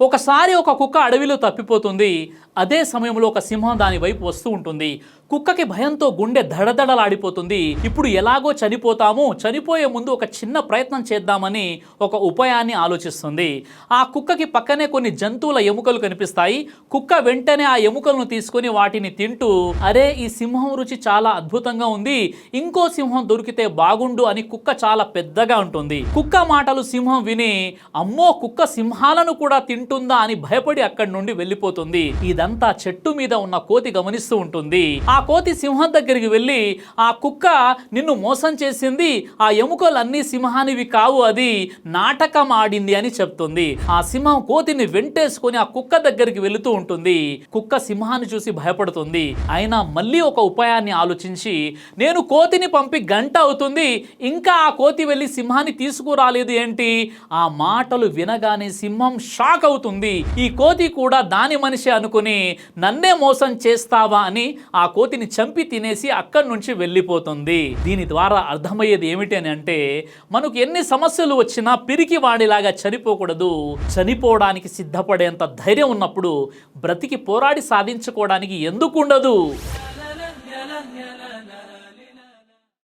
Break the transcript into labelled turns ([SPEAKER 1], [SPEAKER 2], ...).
[SPEAKER 1] ఒకసారి ఒక కుక్క అడవిలో తప్పిపోతుంది అదే సమయంలో ఒక సింహం దాని వైపు వస్తూ ఉంటుంది. కుక్కకి భయంతో గుండె దడదడలాడిపోతుంది. ఇప్పుడు ఎలాగో చనిపోతాము చనిపోయే ముందు ఒక చిన్న ప్రయత్నం చేద్దామని ఒక ఉపాయాన్ని ఆలోచిస్తుంది. ఆ కుక్కకి పక్కనే కొన్ని జంతువుల ఎముకలు కనిపిస్తాయి. కుక్క వెంటనే ఆ ఎముకలను తీసుకొని వాటిని తింటూ అరే ఈ సింహం రుచి చాలా అద్భుతంగా ఉంది ఇంకో సింహం దొరికితే బాగుండు అని కుక్క చాలా పెద్దగా ఉంటుంది కుక్క మాటలు సింహం విని అమ్మో కుక్క సింహాలను కూడా తింటూ ఉంటుందా అని భయపడి అక్కడి నుండి వెళ్ళిపోతుంది. ఇదంతా చెట్టు మీద ఉన్న కోతి గమనిస్తూ ఉంటుంది. ఆ కోతి సింహం దగ్గరికి వెళ్ళి ఆ కుక్క నిన్ను మోసం చేసింది. ఆ ఎముకలన్నీ సింహానివి కావు అది. నాటకం ఆడింది అని చెప్తుంది. ఆ సింహం కోతిని వెంటేసుకొని ఆ కుక్క దగ్గరికి వెళుతూ ఉంటుంది. కుక్క సింహాన్ని చూసి భయపడుతుంది. అయినా మళ్ళీ ఒక ఉపాయాన్ని ఆలోచించి నేను కోతిని పంపి గంట అవుతుంది. ఇంకా ఆ కోతి వెళ్ళి సింహాన్ని తీసుకురాలేదు ఏంటి? ఆ మాటలు వినగానే సింహం షాక్ అవుతుంది. ఈ కోతి కూడా దాని మనిషి అనుకుని నన్నే మోసం చేస్తావా? అని ఆ కోతిని చంపి తినేసి అక్కడి నుంచి వెళ్ళిపోతుంది. దీని ద్వారా అర్థమయ్యేది ఏమిటి అని అంటే మనకు ఎన్ని సమస్యలు వచ్చినా పిరికి వాడిలాగా చనిపోకూడదు. చనిపోవడానికి సిద్ధపడేంత ధైర్యం ఉన్నప్పుడు బ్రతికి పోరాడి సాధించుకోవడానికి ఎందుకు ఉండదు